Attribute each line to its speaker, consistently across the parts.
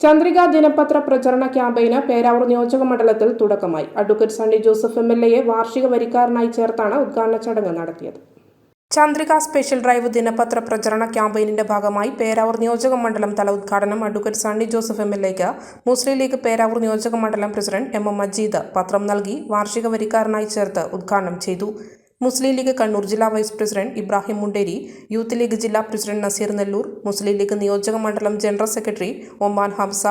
Speaker 1: ചന്ദ്രിക ദിനപത്ര പ്രചരണ ക്യാമ്പയിന് പേരാവൂർ നിയോജക മണ്ഡലത്തിൽ തുടക്കമായി. Advocate Sunny Joseph M L എയെ വാർഷിക വരിക്കാരനായി ചേർത്താണ് ഉദ്ഘാടന ചടങ്ങ് നടത്തിയത്. ചന്ദ്രിക സ്പെഷ്യൽ ഡ്രൈവ് ദിനപത്ര പ്രചരണ ക്യാമ്പയിനിന്റെ ഭാഗമായി പേരാവൂർ നിയോജക മണ്ഡലം തല ഉദ്ഘാടനം advocate Sunny Joseph M L എക്ക് മുസ്ലിം ലീഗ് പേരാവൂർ നിയോജക മണ്ഡലം പ്രസിഡന്റ് എം എം മജീദ് പത്രം നൽകി വാർഷിക വരിക്കാരനായി ചേർത്ത് ഉദ്ഘാടനം ചെയ്തു. മുസ്ലിം ലീഗ് കണ്ണൂർ ജില്ലാ വൈസ് പ്രസിഡന്റ് ഇബ്രാഹിം മുണ്ടേരി യൂത്ത് ലീഗ് ജില്ലാ പ്രസിഡന്റ് നസീർ നെല്ലൂർ മുസ്ലിം ലീഗ് നിയോജക മണ്ഡലം general secretary Oman Hamsa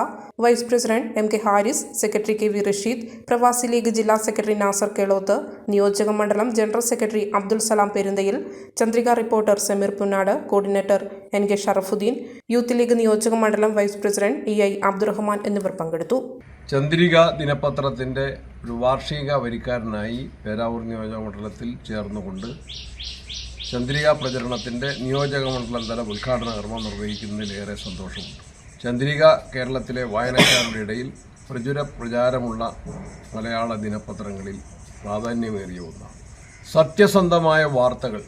Speaker 1: vice president M K Haris secretary K V Rasheed Pravasi League ജില്ലാ സെക്രട്ടറി നാസർ കേളോത്ത് നിയോജക മണ്ഡലം general secretary Abdul Salam Perunthayil Chandrika reporter Sameer Punnad coordinator N K Sharafuddin Youth League നിയോജക മണ്ഡലം vice president E I Abdurahman എന്നിവർ പങ്കെടുത്തു.
Speaker 2: ചന്ദ്രിക ദിനപത്രത്തിന്റെ ഒരു വാർഷിക വരിക്കാരനായി പേരാവൂർ നിയോജക മണ്ഡലത്തിൽ ചേർന്നുകൊണ്ട് ചന്ദ്രിക പ്രചരണത്തിന്റെ നിയോജക മണ്ഡലം തല ഉദ്ഘാടന കർമ്മം നിർവഹിക്കുന്നതിൽ ഏറെ സന്തോഷമുണ്ട്. ചന്ദ്രിക കേരളത്തിലെ വായനക്കാരുടെ ഇടയിൽ പ്രചുര പ്രചാരമുള്ള മലയാള ദിനപത്രങ്ങളിൽ പ്രാധാന്യമേറിയ ഒന്നാണ്. സത്യസന്ധമായ വാർത്തകൾ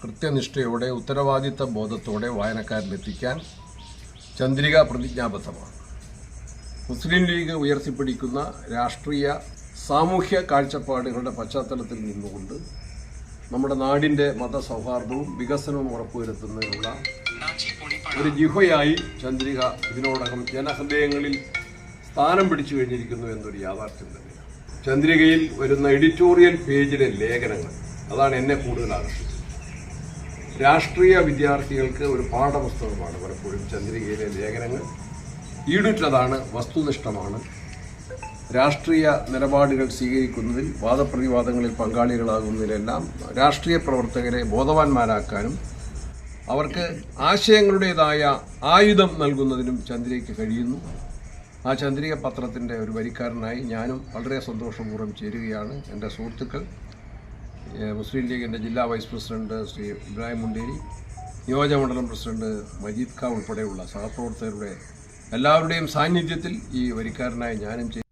Speaker 2: കൃത്യനിഷ്ഠയോടെ ഉത്തരവാദിത്ത ബോധത്തോടെ വായനക്കാരിലെത്തിക്കാൻ ചന്ദ്രിക പ്രതിജ്ഞാബദ്ധമാണ്. മുസ്ലിം ലീഗ് ഉയർത്തിപ്പിടിക്കുന്ന രാഷ്ട്രീയ സാമൂഹ്യ കാഴ്ചപ്പാടുകളുടെ പശ്ചാത്തലത്തിൽ നിന്നുകൊണ്ട് നമ്മുടെ നാടിന്റെ മതസൗഹാർദ്ദവും വികസനവും ഉറപ്പുവരുത്തുന്നതിനുള്ള ഒരു ജിഹയായി ചന്ദ്രിക ഇതിനോടകം ജനഹൃദയങ്ങളിൽ സ്ഥാനം പിടിച്ചു കഴിഞ്ഞിരിക്കുന്നു എന്നൊരു യാഥാർത്ഥ്യം തന്നെയാണ്. ചന്ദ്രികയിൽ വരുന്ന എഡിറ്റോറിയൽ പേജിലെ ലേഖനങ്ങൾ അതാണ് എന്നെ കൂടുതൽ ആകർഷിച്ചത്. രാഷ്ട്രീയ വിദ്യാർത്ഥികൾക്ക് ഒരു പാഠപുസ്തകമാണ് പലപ്പോഴും ചന്ദ്രികയിലെ ലേഖനങ്ങൾ. ഈടുറ്റതാണ് വസ്തുനിഷ്ഠമാണ്. രാഷ്ട്രീയ നിലപാടുകൾ സ്വീകരിക്കുന്നതിൽ വാദപ്രതിവാദങ്ങളിൽ പങ്കാളികളാകുന്നതിലെല്ലാം രാഷ്ട്രീയ പ്രവർത്തകരെ ബോധവാന്മാരാക്കാനും അവർക്ക് ആശയങ്ങളുടേതായ ആയുധം നൽകുന്നതിനും ചന്ദ്രികയ്ക്ക് കഴിയുന്നു. ആ ചന്ദ്രിക പത്രത്തിന്റെ ഒരു വരിക്കാരനായി ഞാനും വളരെ സന്തോഷപൂർവം ചേരുകയാണ്. എന്റെ സുഹൃത്തുക്കൾ മുസ്ലിം ലീഗിന്റെ ജില്ലാ വൈസ് പ്രസിഡന്റ് ശ്രീ ഇബ്രാഹിം മുണ്ടേരി നിയോജകമണ്ഡലം പ്രസിഡന്റ് മജീദ് ഖാൻ ഉൾപ്പെടെയുള്ള സഹപ്രവർത്തകരുടെ എല്ലാവരുടെയും സാന്നിധ്യത്തിൽ ഈ വരിക്കാരനായി ഞാനും